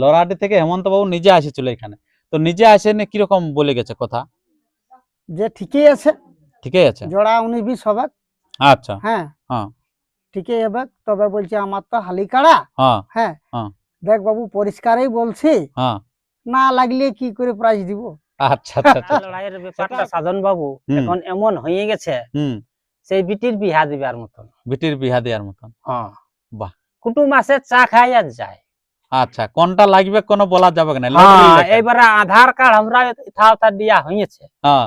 লরাডি থেকে হেমন্ত বাবু নিজে আসেছিল এখানে। তো নিজে আসে নে কীরকম বলে গেছে কথা? যে ঠিকই আছে। ঠিকই আছে? জোড়া উনিশ বিশ হবে আচ্ছা। হ্যাঁ। হ্যাঁ। ঠিকই হবে তবে বলছে আমার তো হালি কাড়া। হ্যাঁ। হ্যাঁ। হ্যাঁ। দেখ বাবু পরিষ্কারই বলছি। হ্যাঁ। না লাগলে কি করে প্রাইজ দিব? আচ্ছা আচ্ছা আচ্ছা। লড়াইয়ের ব্যাপারটা সাধন বাবু এখন এমন হয়ে গেছে হুম। সেই বিটির বিহা দিবার মতন। বিটির বিহা দেওয়ার মতন। হ্যাঁ। বাহ। কুটুম আসে চা খাই আর যায়। আচ্ছা কোনটা লাগবে কোনো বলা যাবে না হ্যাঁ এইবারে আধার কার্ড আমরা ইথা উথা দিয়া হয়েছে হ্যাঁ।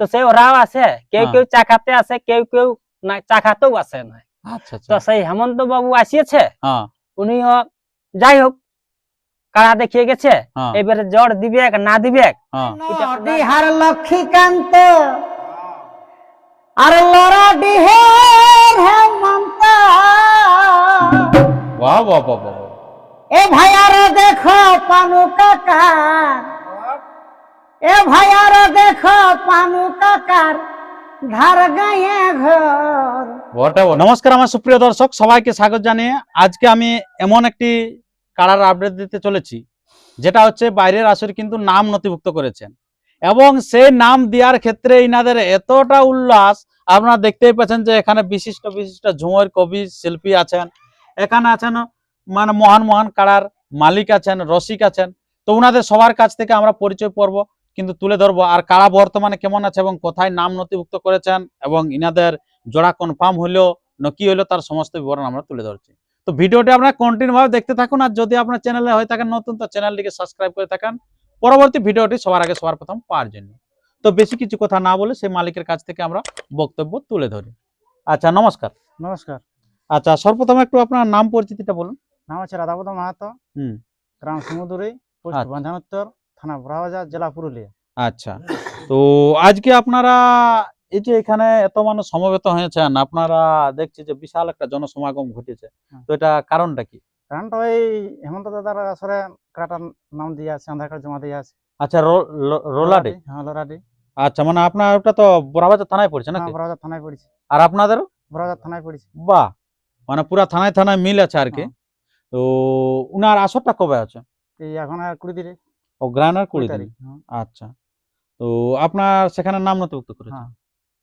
তো সে ওরাও আছে কেউ হ্যাঁ। কেউ চা খাতে আসে কেউ কেউ না চা খাতেও আসে না। আচ্ছা তো আচ্ছা সেই হেমন্ত বাবু আসিয়েছে হ্যাঁ। উনিও যাই হোক কারা দেখিয়ে গেছে হ্যাঁ। এবারে জ্বর দিবে না দিবে হ্যাঁ। ডিহার লক্ষ্মীকান্ত আর লড়া ডিহের হেমন্ত। বাহ বাহ বাহ। এ ভাইয়ার দেখো পানু কাকার এ ভাইয়ার দেখো পানু কাকার। নমস্কার আমার সুপ্রিয় দর্শক, সবাইকে স্বাগত জানিয়ে আজকে আমি এমন একটি কারার আপডেট দিতে চলেছি, যেটা হচ্ছে বাইরের আসরে কিন্তু নাম নথিভুক্ত করেছেন। এবং সেই নাম দেওয়ার ক্ষেত্রে ইনাদের এতটা উল্লাস, আপনারা দেখতেই পাচ্ছেন যে এখানে বিশিষ্ট বিশিষ্ট ঝুমর কবি, শিল্পী আছেন, এখানে আছেন মানে মহান মহান কারার মালিক আছেন রসিক আছেন। তো উনাদের সবার কাছ থেকে আমরা পরিচয় পর্ব কিন্তু তুলে ধরবো। আর কারা বর্তমানে কেমন আছে এবং কোথায় নাম নথিভুক্ত করেছেন এবং ইনাদের জোড়া কনফার্ম হলো না কি হলো তার সমস্ত বিবরণ আমরা তুলে ধরছি। তো ভিডিওটি আপনারা কন্টিনিউ ভাবে দেখতে থাকুন আর যদি আপনার চ্যানেলে হয়ে থাকেন নতুন তো চ্যানেলটিকে সাবস্ক্রাইব করে থাকেন। পরবর্তী ভিডিওটি সবার আগে সবার প্রথম পাওয়ার জন্য। তো বেশি কিছু কথা না বলে সেই মালিকের কাছ থেকে আমরা বক্তব্য তুলে ধরি। আচ্ছা নমস্কার। নমস্কার। আচ্ছা সর্বপ্রথম একটু আপনার নাম পরিচিতিটা বলুন। নাম হচ্ছে রাধাপদ মাহাতো হুম। গ্রাম সমুদুরি পোস্ট আচ্ছা। থানা বড়াবাজার জেলা পুরুলিয়া। আচ্ছা। তো আজকে আপনারা এই যে এখানে এত মানুষ সমবেত হয়েছেন আপনারা দেখছি যে বিশাল একটা জনসমাগম ঘটেছে। তো এটা কারণটা কি? কারণটা ওই হেমন্ত দাদার আসরে কাটার নাম দিয়ে আছে আধার কার্ড জমা দিয়ে আছে। আচ্ছা রোলাডে? হ্যাঁ লোরাডি আচ্ছা মানে আপনার ওটা তো বড়াবাজার থানায় পড়ছে হ্যাঁ নাকি বড়াবাজার থানায় পড়েছি। আর আপনাদেরও? বড়াবাজার থানায় পড়েছি। বাহ! মানে পুরা থানায় থানায় মিল আছে আর কি। হ্যাঁ। তো উনার আসরটা কবে আছে? এই এখন আর কুড়ি দিনে। ও গ্রানার কুড়ি দিন? হ্যাঁ, আচ্ছা। তো আপনার সেখানে নাম নথিভুক্ত করেছেন? হ্যাঁ।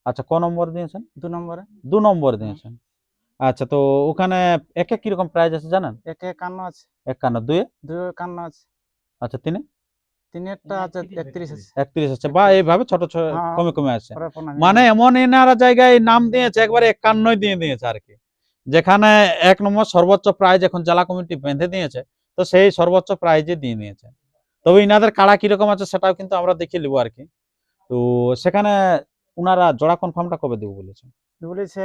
আচ্ছা ক নম্বর দিয়েছেন? দু নম্বরে। দু নম্বর দিয়েছেন। আচ্ছা তো ওখানে এক এক কীরকম প্রাইজ আছে জানেন? একে একান্ন আছে। একান্ন দুয়ে? দুই একান্ন আছে। আচ্ছা তিনে? তিনেরটা আছে একত্রিশ আছে। একত্রিশ আছে। বা এইভাবে ছোট ছোট হ্যাঁ। কমে কমে আছে। মানে এমন এনারা জায়গায় নাম দিয়েছে একবারে একান্নই দিয়ে দিয়েছে আর কি। যেখানে এক নম্বর সর্বোচ্চ প্রাইজ এখন জেলা কমিটি বেঁধে দিয়েছে তো সেই সর্বোচ্চ প্রাইজে দিয়ে নিয়েছে। তবে ইনাদের কাড়া কীরকম আছে সেটাও কিন্তু আমরা দেখে নিবো আর কি। তো সেখানে ওনারা জোড়া কনফার্মটা কবে দেবো বলেছে বলেছে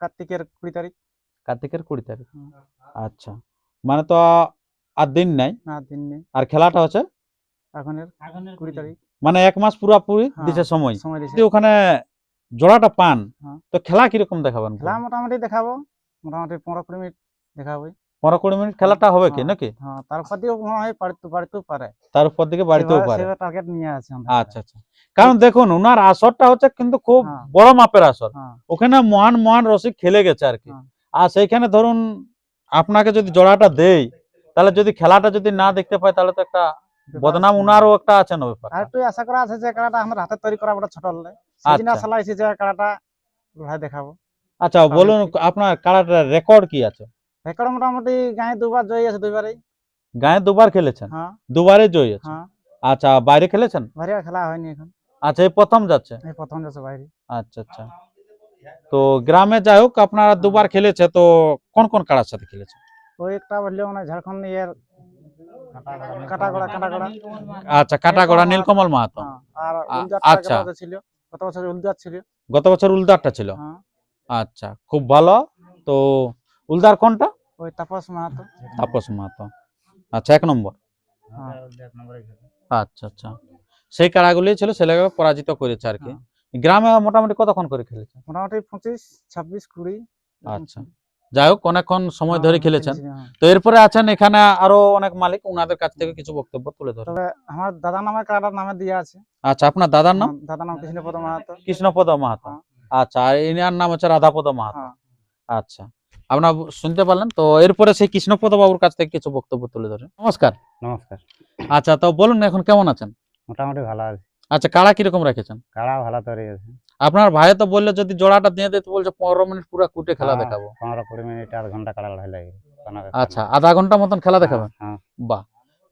কার্তিকের কুড়ি তারিখ। কার্তিকের কুড়ি তারিখ। আচ্ছা। মানে তো আর দিন নাই? না দিন নেই। আর খেলাটা হচ্ছে? এখনের কুড়ি তারিখ। মানে এক মাস পুরাপুরি হ্যাঁ। দিছে সময়। ওখানে জোড়াটা পান হ্যাঁ। তো খেলা কীরকম দেখাবেন? খেলা মোটামুটি দেখাবো। মোটামুটি পনেরো কুড়ি মিনিট দেখা দেখাবো। পনেরো কুড়ি মিনিট খেলাটা হবে কি হ্যাঁ। নাকি? হ্যাঁ তারপর মনে হয় বাড়িতে বাড়িতেও পারে। তার উপর দিকে বাড়িতেও পারে। টার্গেট নিয়ে আছে আচ্ছা আচ্ছা। কারণ দেখুন উনার আসরটা হচ্ছে কিন্তু খুব হ্যাঁ। বড় মাপের আসর। ওখানে মহান মহান রসিক খেলে গেছে আর কি। আর সেইখানে ধরুন আপনাকে যদি জোড়াটা দেই তাহলে যদি খেলাটা যদি না দেখতে পাই তাহলে তো একটা বদনাম উনারও একটা আছে না ব্যাপার। আর একটু আশা করা আছে যে কাড়াটা আমাদের হাতে তৈরি করা বড় ছোট হলে। সেদিন। আশা লাগছে যে কাড়াটা লড়াই দেখাবো। আচ্ছা বলুন আপনার কারাটার রেকর্ড কি আছে? রেকর্ড মোটামুটি গায়ে দুবার জয়ী আছে দুইবারই। গায়ে দুবার খেলেছেন? হ্যাঁ। দুবারে জয়ী আছে হ্যাঁ। আচ্ছা বাইরে খেলেছেন? আর খেলা হয়নি এখন। আচ্ছা এই প্রথম যাচ্ছে? এই প্রথম যাচ্ছে বাইরে। আচ্ছা আচ্ছা। তো গ্রামে যাই হোক আপনারা দুবার খেলেছে তো কোন কোন কারার সাথে খেলেছে ওই একটা বললে মানে ঝাড়খণ্ড ইয়ের কাটাগড়া কাটাগড়া। আচ্ছা কাটাগড়া নীলকমল মাহাতো। হ্যাঁ আর আচ্ছা। গত বছর ছিল গত বছর উলদার ছিল। গত বছর উলদারটা ছিল। হ্যাঁ। আচ্ছা খুব ভালো। তো উলদার কোনটা? ওই তাপস মাহাতো। তাপস মাহাতো। আচ্ছা এক নম্বর। হ্যাঁ। আচ্ছা আচ্ছা। সেই কাড়াগুলি ছিল ছেলেকে পরাজিত করেছে আর কি। গ্রামে মোটামুটি কতক্ষণ করে খেলেছে মোটামুটি পঁচিশ ছাব্বিশ কুড়ি আচ্ছা। যাই হোক অনেকক্ষণ সময় ধরে হ্যাঁ, খেলেছেন। হ্যাঁ। তো এরপরে আছেন এখানে আরও অনেক মালিক। ওনাদের কাছ থেকে কিছু বক্তব্য তুলে ধরে তবে আমার দাদা নামে কার্ডার নামে দিয়ে আছে। আচ্ছা আপনার দাদার নাম? আমার দাদা নাম কৃষ্ণপদ মাহাতো। কৃষ্ণপদ মাহাতো। হ্যাঁ। আচ্ছা আর ইনার নাম হচ্ছে রাধাপদ মাহাতো। হ্যাঁ। আচ্ছা আপনার শুনতে পারলেন? তো এরপরে সেই কৃষ্ণপদ বাবুর কাছ থেকে কিছু বক্তব্য তুলে ধরে নমস্কার। নমস্কার। আচ্ছা তো বলুন এখন কেমন আছেন? মোটামুটি ভালো আছে। আচ্ছা কাড়া কীরকম রেখেছেন? কাড়া ভালো তৈরি আছে আপনার ভাই তো বললে যদি জোড়াটা দিয়ে দিতে বলছে পনেরো মিনিট পুরো কুটে খেলা হ্যাঁ, দেখাবো। পনেরো কুড়ি মিনিট আধ ঘণ্টা কাড়া লড়াই লাগে। আচ্ছা আধা ঘণ্টা মতন খেলা দেখাবেন? হ্যাঁ, বাহ।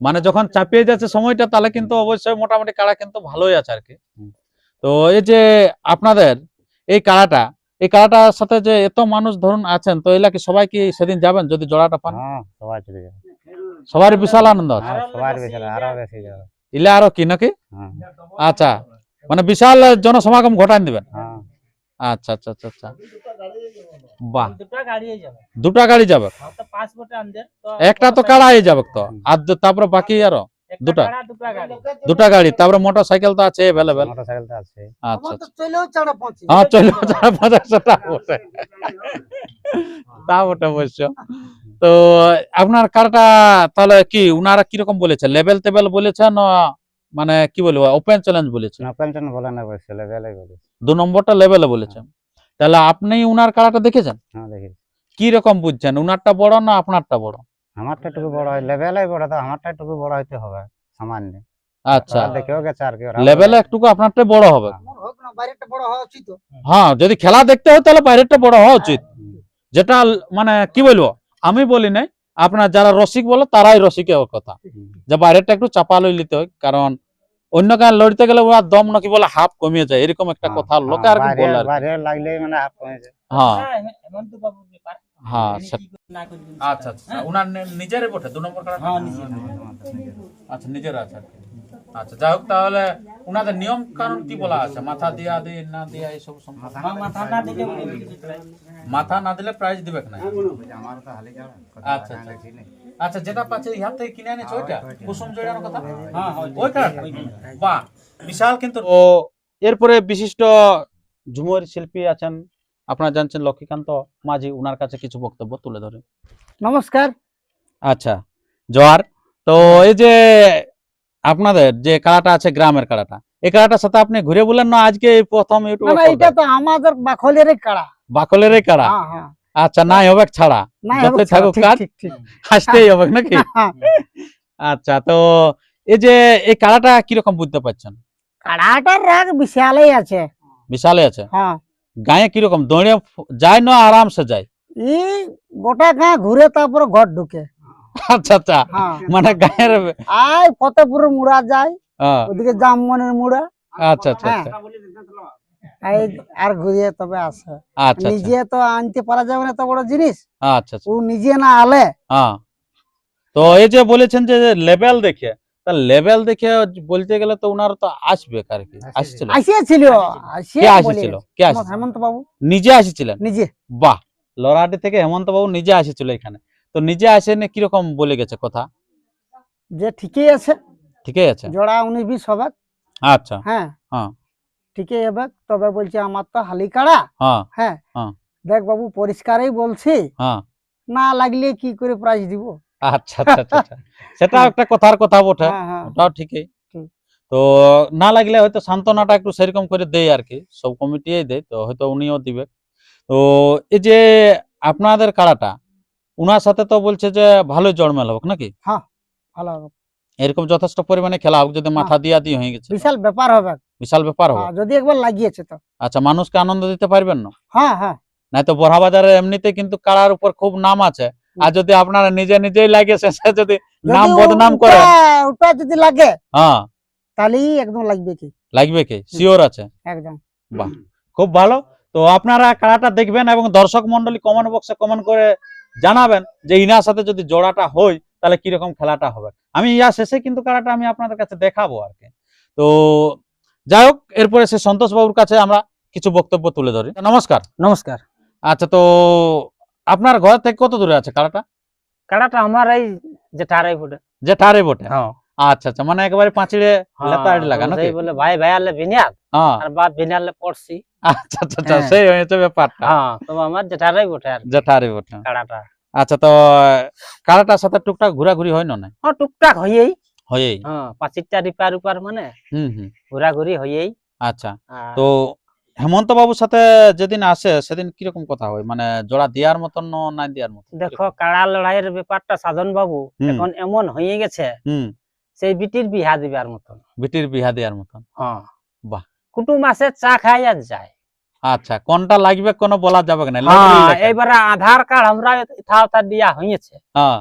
মানে যখন চাপিয়ে যাচ্ছে সময়টা তাহলে কিন্তু অবশ্যই মোটামুটি কাড়া কিন্তু ভালোই আছে আর কি। তো এই যে আপনাদের এই কাড়াটা এই কাড়াটার সাথে যে এত মানুষ ধরুন আছেন তো এলা কি সবাই কি সেদিন যাবেন যদি জোড়াটা পান? হ্যাঁ সবাই চলে যাবে। সবারই বিশাল আনন্দ আছে। হ্যাঁ, সবার আরও ইলে কি নাকি? হ্যাঁ। আচ্ছা মানে বিশাল জনসমাগম ঘটান দিবেন। হ্যাঁ। আচ্ছা আচ্ছা আচ্ছা আচ্ছা। বাহ। দুটা গাড়ি যাবে। দুটা গাড়ি যাবে। তো পাঁচ বটে তো একটা তো কাড়াই যাবে তো। আর তারপরে বাকি আরও। দুটা। দুটা গাড়ি। দুটা গাড়ি তারপরে মোটর সাইকেল তো আছে অ্যাভেলেবেল মোটর সাইকেল তো আছে। আচ্ছা আচ্ছা। চলেও চাড়া পৌঁছে হ্যাঁ চলে যাবে পঞ্চাশটা টা বটে। তা বটে অবশ্য। তো আপনার কারটা তাহলে কি উনারা কীরকম বলেছে? লেভেল টেবেল বলেছে না মানে কি বলব ওপেন চ্যালেঞ্জ বলেছে? নকলটন বলে না বলছে লেভেলাই বলে দু নম্বরটা লেভেলে বলেছে। তাহলে আপনি উনার কারাটা দেখেছেন? হ্যাঁ দেখি কি রকম বুঝছেন? উনারটা বড় না আপনারটা বড়? আমারটা একটু বড় হয় লেভেলাই বড় তো আমারটা একটু বড় হইতে হবে সামান্য। আচ্ছা। দেখেও গেছে আর কি লেভেলে একটু আপনারটা বড় হবে। হোক না বাইরেটা বড় হওয়া উচিত হ্যাঁ যদি খেলা দেখতে হয় তাহলে বাইরেরটা বড় হওয়া উচিত। যেটা মানে কি বলব আমি বলি নাই আপনার যারা রসিক বলে তারাই রসিকের কথা। যে বাইরেটা একটু চাপা লই নিতে হয় কারণ অন্য গান লড়তে গেলে ওরা দম নাকি বলে হাফ কমিয়ে যায় এরকম একটা হ্যাঁ, কথা লোকে হ্যাঁ, আর কি বাইরে- বলে আর বাইরে লাগলে মানে হাফ কমে যায়। হ্যাঁ। হেমন্ত ব্যাপার হ্যাঁ না করবেন আচ্ছা আচ্ছা। উনার নিজেরই বটে দু নম্বর হ্যাঁ আচ্ছা নিজের আছে আচ্ছা যাই হোক তাহলে উনাদের নিয়ম কারণ কি বলা আছে? মাথা দিয়া দি না দিয়া এইসব মাথা না দিলে না প্রাইজ দিবে না? আমার তো হালি যাবে আচ্ছা আচ্ছা। আচ্ছা যেটা পাচ্ছে ইহার থেকে কিনে এনেছে ওইটা? কুসুম জয়রার কথা? হ্যাঁ হ্যাঁ ওই বাহ বিশাল কিন্তু ও এরপরে বিশিষ্ট ঝুমুর শিল্পী আছেন আপনারা জানছেন লক্ষ্মীকান্ত মাঝি উনার কাছে কিছু বক্তব্য তুলে ধরে নমস্কার। আচ্ছা জোয়ার তো এই যে আপনাদের যে কাড়াটা আছে গ্রামের কাড়াটা এই কাড়াটার সাথে আপনি ঘুরে বলেন না আজকে প্রথম ইউটিউব এটা তো আমাদের বাখলেরই কাড়া। বাকলেরই কাড়া? হ্যাঁ হ্যাঁ। আচ্ছা নাই হবে ছাড়া। না যতই থাকুক কাজ। হাসতেই হবে নাকি? আচ্ছা তো এই যে এই কাড়াটা কীরকম বুঝতে পারছেন? কাড়াটার রাগ বিশালই আছে। বিশালে আছে? হ্যাঁ। গায়ে কীরকম দৌড়ে যায় না আরামসে যায়? এই গোটা গাঁ ঘুরে তারপরে ঘর ঢুকে। আচ্ছা আচ্ছা। হ্যাঁ। মানে গায়ের আয় ফতেপুর মুড়া যায় ওদিকে জামমনের মুড়া। আচ্ছা আচ্ছা। আচ্ছা। আর ঘুরিয়ে তবে আসে আচ্ছা আচ্ছা। নিজে তো আনতে পারা যাবে না এত বড় জিনিস। আচ্ছা আচ্ছা। ও নিজে না আলে। হ্যাঁ। তো এই যে বলেছেন যে লেভেল দেখে তা লেভেল দেখে বলতে গেলে তো ওনার তো আসবে আর কি? আসছিল। আসিয়েছিল। কে আসেছিল? কে আসছিল? হেমন্ত বাবু নিজে আসেছিলেন? নিজে। বাহ লরাটি থেকে হেমন্ত বাবু নিজে আসেছিল এখানে। তো নিজে আসেনি কীরকম বলে গেছে কথা? যে ঠিকই আছে। ঠিকই আছে? জোড়া উনিশ বিশ হবে আচ্ছা। হ্যাঁ। হ্যাঁ। ঠিকই হবে তবে বলছে আমার তো হালিকাড়া হ্যাঁ। হ্যাঁ। হ্যাঁ। দেখ বাবু পরিষ্কারই বলছি। হ্যাঁ। না লাগলে কি করে প্রাইজ দিব? আচ্ছা আচ্ছা আচ্ছা আচ্ছা। সেটা একটা কথার কথা বটে। হ্যাঁ হ্যাঁ। ওটাও ঠিকই। তো না লাগলে হয়তো সান্ত্বনাটা একটু সেরকম করে দেয় আর কি। সব কমিটিই দেয় তো হয়তো উনিও দিবে। তো এই যে আপনাদের কাড়াটা উনার সাথে তো বলছে যে ভালোই জড়মেল হোক নাকি? ভালো এরকম যথেষ্ট পরিমাণে খেলা হোক যদি মাথা দিয়া দিয়ে হয়ে গেছে। বিশাল ব্যাপার হবে। বিশাল ব্যাপার হবে। হ্যাঁ, যদি একবার লাগিয়েছে তো। আচ্ছা মানুষকে আনন্দ দিতে পারবেন না? হ্যাঁ হ্যাঁ। নাই তো বড়া বাজারে এমনিতে কিন্তু কাড়ার উপর খুব নাম আছে। আর যদি আপনারা নিজে নিজেই লাগে শেষে যদি নাম বদনাম করে। ওটা যদি লাগে হ্যাঁ। তাহলেই একদম লাগবে কি? লাগবে কি? শিওর আছে। একদম। বাহ খুব ভালো। তো আপনারা কাড়াটা দেখবেন এবং দর্শক মন্ডলী কমেন্ট বক্সে কমেন্ট করে জানাবেন যে ইনার সাথে যদি জোড়াটা হয় তাহলে কীরকম খেলাটা হবে? আমি ইয়া শেষে কিন্তু কাড়াটা আমি আপনাদের কাছে দেখাবো আর কি। তো যাই হোক এরপরে সে সন্তোষ বাবুর কাছে আমরা কিছু বক্তব্য তুলে ধরি। নমস্কার। নমস্কার। আচ্ছা তো আপনার ঘর থেকে কত দূরে আছে কাড়াটা কাড়াটা আমার এই যেটা আড়াই ফুটে যে ঠারে বটে? হ্যাঁ। আচ্ছা আচ্ছা মানে একেবারে পাঁচিড়ে লেতাড়ি লাগা নাকি? বলে ভাই ভাই আলে বিনিয়াল হ্যাঁ। আর বাদ বিনিয়ালে পড়ছি। আচ্ছা আচ্ছা আচ্ছা হ্যাঁ। সেই হয়েছে ব্যাপারটা। হ্যাঁ তবে আমার যেটা আড়াই ফুটে আর কি, যে বটে। কাড়াটা আচ্ছা তো কাড়াটার সাথে টুকটাক ঘোরাঘুরি হয় না না হ্যাঁ টুকটাক হইয়েই হয়েই। হ্যাঁ পাঁচিরটা রিপার উপার মানে হুম হুম। ঘোরাঘুরি হইয়েই আচ্ছা তো হেমন্ত বাবুর সাথে যেদিন আসে সেদিন কীরকম কথা হয়? মানে জোড়া দেওয়ার মতন না দেওয়ার মতন? দেখো কাড়া লড়াইয়ের ব্যাপারটা সাধন বাবু এখন এমন হয়ে গেছে সেই বিটির বিহা দিবার মতন। বিটির বিহা দেওয়ার মতন? হ্যাঁ। বাহ। কুটুম আসে চা খাই আর যায়। আচ্ছা কোনটা লাগবে কোনো বলা যাবে না হ্যাঁ এবারে আধার কার্ড আমরা ইথা উথা দিয়া হয়েছে হ্যাঁ।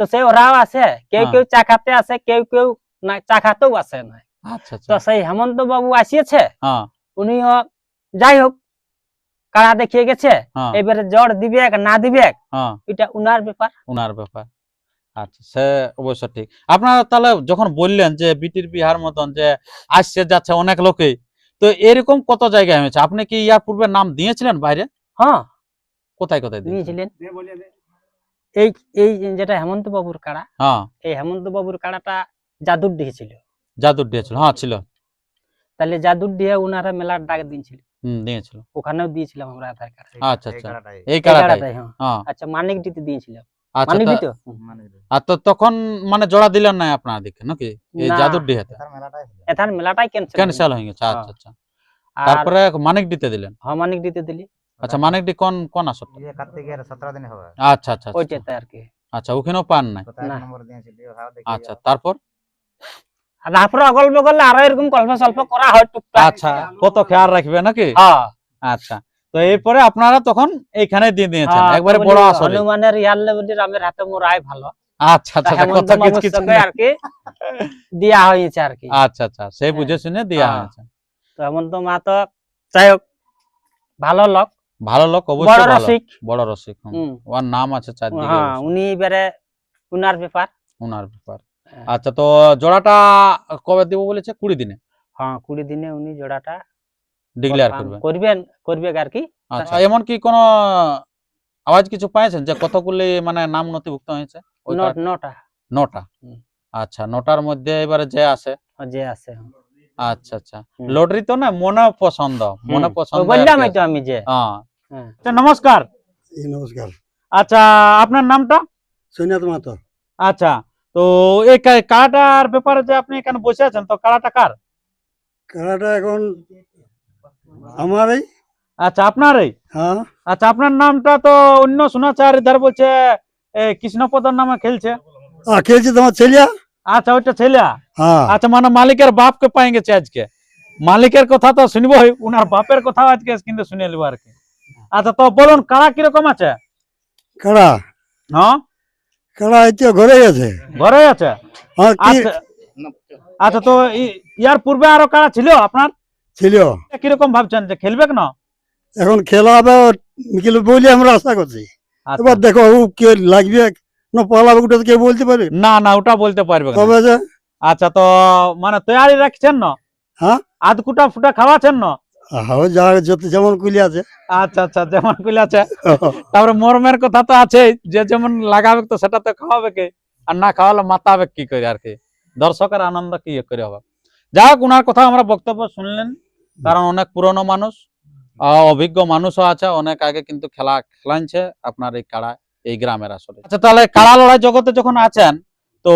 তো সেই ওরাও আছে কেউ হ্যাঁ। কেউ চা খাতে আছে কেউ কেউ না চা খাতেও আছে না। আচ্ছা তো আচ্ছা সেই হেমন্ত বাবু আসিয়েছে হ্যাঁ। উনিও যাই হোক কাড়া দেখিয়ে গেছে? হ্যাঁ। এবারে জ্বর দিবে না দিবে হ্যাঁ। এটা উনার ব্যাপার। ওনার ব্যাপার। আচ্ছা সে অবশ্য ঠিক। আপনারা তাহলে যখন বললেন যে বিটির বিহার মতন যে আসছে যাচ্ছে অনেক লোকেই তো এরকম কত জায়গায় হয়েছে? আপনি কি ইয়ার পূর্বে নাম দিয়েছিলেন বাইরে? হ্যাঁ। কোথায় কোথায় দিয়েছিলেন? এই এই যেটা হেমন্ত বাবুর কাড়া হ্যাঁ। এই হেমন্ত বাবুর কাড়াটা জাদুর ডিহে ছিল জাদুর দিয়েছিল। হ্যাঁ ছিল। তাহলে জাদুর ডিহে উনারা মেলার ডাক দিয়েছিল। দিয়েছিল। ওখানেও দিয়েছিলাম আমরা আধার কার্ড। আচ্ছা আচ্ছা। এই হ্যাঁ। হ্যাঁ। আচ্ছা মানিক দিতে দিয়েছিলাম আচ্ছা মানিক তা- দিত আর তো তখন মানে জোড়া দিলেন না আপনার দিকে নাকি? এই জাদুর ডিহাতে এথার মেলাটাই ক্যান্সেল ক্যান্সেল হয়ে গেছে আচ্ছা আচ্ছা। তারপরে মানিক দিতে দিলেন? হ্যাঁ মানিক দিতে দিলি। আচ্ছা মানিক ডি কোন কোন আসর ইয়ে কার্তিকের সতেরো দিন হবে। আচ্ছা আচ্ছা আচ্ছা। আর কি। আচ্ছা ওখানেও পান নাই? না। আচ্ছা তারপর? তারপরে অগল বগল আরও এরকম গল্প সল্প করা হয় টুকটাক। আচ্ছা কত খেয়াল রাখবে নাকি? হ্যাঁ। আচ্ছা তো এরপরে আপনারা তখন এইখানে দিয়ে দিয়েছেন হ্যাঁ, একবারে বড় আসরে। হনুমানের ইয়ারলে বলি রামের হাতে মোরাই ভালো। আচ্ছা আচ্ছা আচ্ছা, কথা কিছু আর কি দেয়া হয়েছে আর কি। আচ্ছা আচ্ছা সেই বুঝে শুনে হ্যাঁ। হয়েছে। তো হেমন্ত মা তো যাই হোক ভালো লোক। ভালো লোক বড় অবশ্যই ভালো রসিক। বড় রসিক। ওর নাম আছে চারদিকে হ্যাঁ উনি এবারে উনার ব্যাপার। ওনার ব্যাপার। হ্যাঁ। আচ্ছা তো জোড়াটা কবে দেবো বলেছে? কুড়ি দিনে। হ্যাঁ কুড়ি দিনে উনি জোড়াটা ডিক্লেয়ার confirm করবে করবেন করবে আর কি। আচ্ছা এমন কি কোনো আওয়াজ কিছু পাইছেন যে কতগুলি মানে নাম নথিভুক্ত হয়েছে? নট নটা। নটা? আচ্ছা নটার মধ্যে এবারে যে ও যে আছে আচ্ছা আচ্ছা। লটারি তো না মনে পছন্দ মনে পছন্দ বললাম তো আমি যে। হ্যাঁ হ্যাঁ। আচ্ছা নমস্কার। এই নমস্কার। আচ্ছা আপনার নামটা? সৈন্যত মাতো আচ্ছা তো এই কাড়াটার ব্যাপারে যে আপনি এখানে বসে আছেন তো কাড়াটা কার? খেলাটা এখন আমারই। আচ্ছা আপনারই? হ্যাঁ। আচ্ছা আপনার নামটা তো অন্য শোনাচ্ছে আর ইধার বলছে কৃষ্ণপদর নামে খেলছে। খেলছে তোমার ছেলিয়া? আচ্ছা ওইটা ছেলে হ্যাঁ। আচ্ছা মানে মালিকের বাপকে পাই গেছে আজকে। মালিকের কথা তো শুনবই উনার বাপের কথা আজকে কিন্তু শুনে নেব আর কি। আচ্ছা তো বলুন কাড়া কীরকম আছে? খেলা হ্যাঁ? খেলা হচ্ছে ঘরে গেছে। ঘরে আছে? আচ্ছা। আচ্ছা তো ইয়ার পূর্বে আরও কাড়া ছিল আপনার? ছিল। কীরকম ভাবছেন যে খেলবে না এখন খেলা হবে বলে আমরা আশা করছি। আচ্ছা। এবার দেখো ও কে লাগবে না পালাবে ওটা কেউ বলতে পারে। না না ওটা বলতে পারবে তবে আচ্ছা তো মানে তৈরি রাখছেন না? হ্যাঁ? আধ কুটা ফুটা খাওয়াছেন না? হ্যাঁ যা যত যেমন কুলি আছে। আচ্ছা আচ্ছা যেমন আছে। তারপরে মরমের কথা তো আছে যে যেমন লাগাবে তো সেটা তো খাওয়াবে কে? আর না খাওয়ালে মাতাবে কি করে আর কি? দর্শকের আনন্দ কি করে হবে? যাই হোক ওনার কথা আমরা বক্তব্য শুনলেন কারণ অনেক পুরনো মানুষ আহ, অভিজ্ঞ মানুষও আছে অনেক আগে কিন্তু খেলা খেলাইছে আপনার এই কাড়া এই গ্রামের আসলে। আচ্ছা তাহলে কাড়া লড়াই জগতে যখন আছেন তো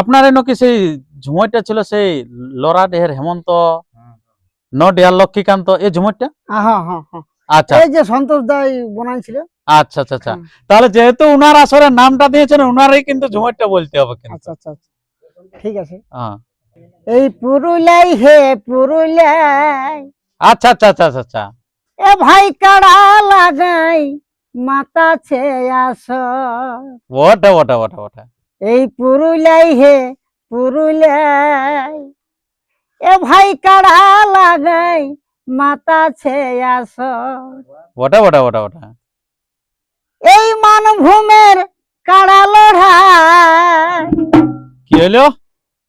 আপনার এনে কি সেই ঝুমইটা ছিল সেই লড়া দেহের হেমন্ত নডিয়ার লক্ষ্মীকান্ত এই ঝুমইটা হ্যাঁ হ্যাঁ হ্যাঁ। আচ্ছা। এই যে সন্তোষ দাই বানাইছিল। আচ্ছা আচ্ছা আচ্ছা। তাহলে যেহেতু উনার আসরে নামটা দিয়েছেন উনারই কিন্তু ঝুমরটা বলতে হবে আচ্ছা আচ্ছা আচ্ছা। ঠিক আছে। এই পুরুলাই হে পুরুলাই। আচ্ছা আচ্ছা আচ্ছা আচ্ছা আচ্ছা। এ ভাই কাড়া লাগাই মাতা ছে আস ওটা ওটা ওটা ওটা এই পুরুলাই হে পুরুলাই। এ ভাই কাড়া লাগাই মাতা ছে আস ওটা ওটা ওটা ওটা এই মানভূমের কাড়া লড়াই। কি হলো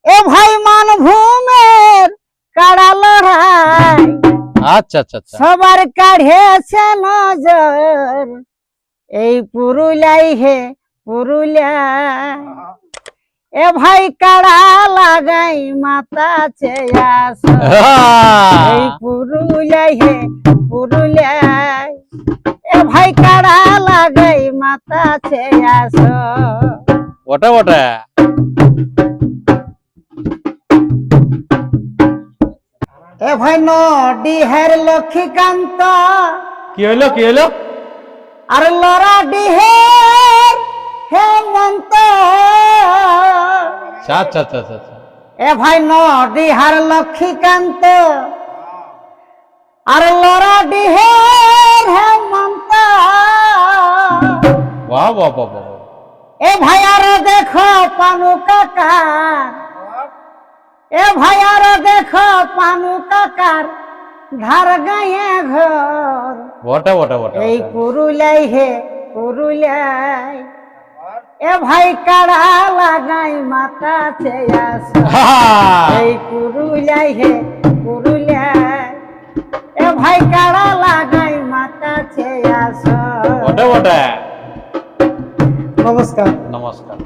এ ভাই মানভূমের কাড়া লড়াই। আচ্ছা আচ্ছা আচ্ছা। সবার কাঢ়েছে নজর এই পুরুলাই হে পুরুলাই এ ভাই কাড়া লাগাই মাতা চেয়াস এই পুরুলাই হে পুরুলাই এ ভাই কাড়া লাগাই মাতা চেয়াস ওটা ওটা এ ভাই ডিহের লক্ষ্মীকান্ত। কি হইল কি হইল? আর লরা ডিহের হেমন্ত। আচ্ছা আচ্ছা আচ্ছা এ ভাই ডিহার লক্ষ্মীকান্ত। আর লরা ডিহের হেমন্ত। বাহ বাহ বাহ বাহ বাহ। এ ভাই আর দেখো পানু কাকা। এ ভাই আর দেখো পানু কাকার ধার গায়ে ঘর। বটে বটে বটে এই। পুরুলাই হে পুরুলাই এ ভাই কাড়া লাগাই মাথা চেয়াস হা! এই পুরুলিয়াই হে পুরুলিয়া এ ভাই কাড়া লাগাই মাথা বটে। নমস্কার। নমস্কার।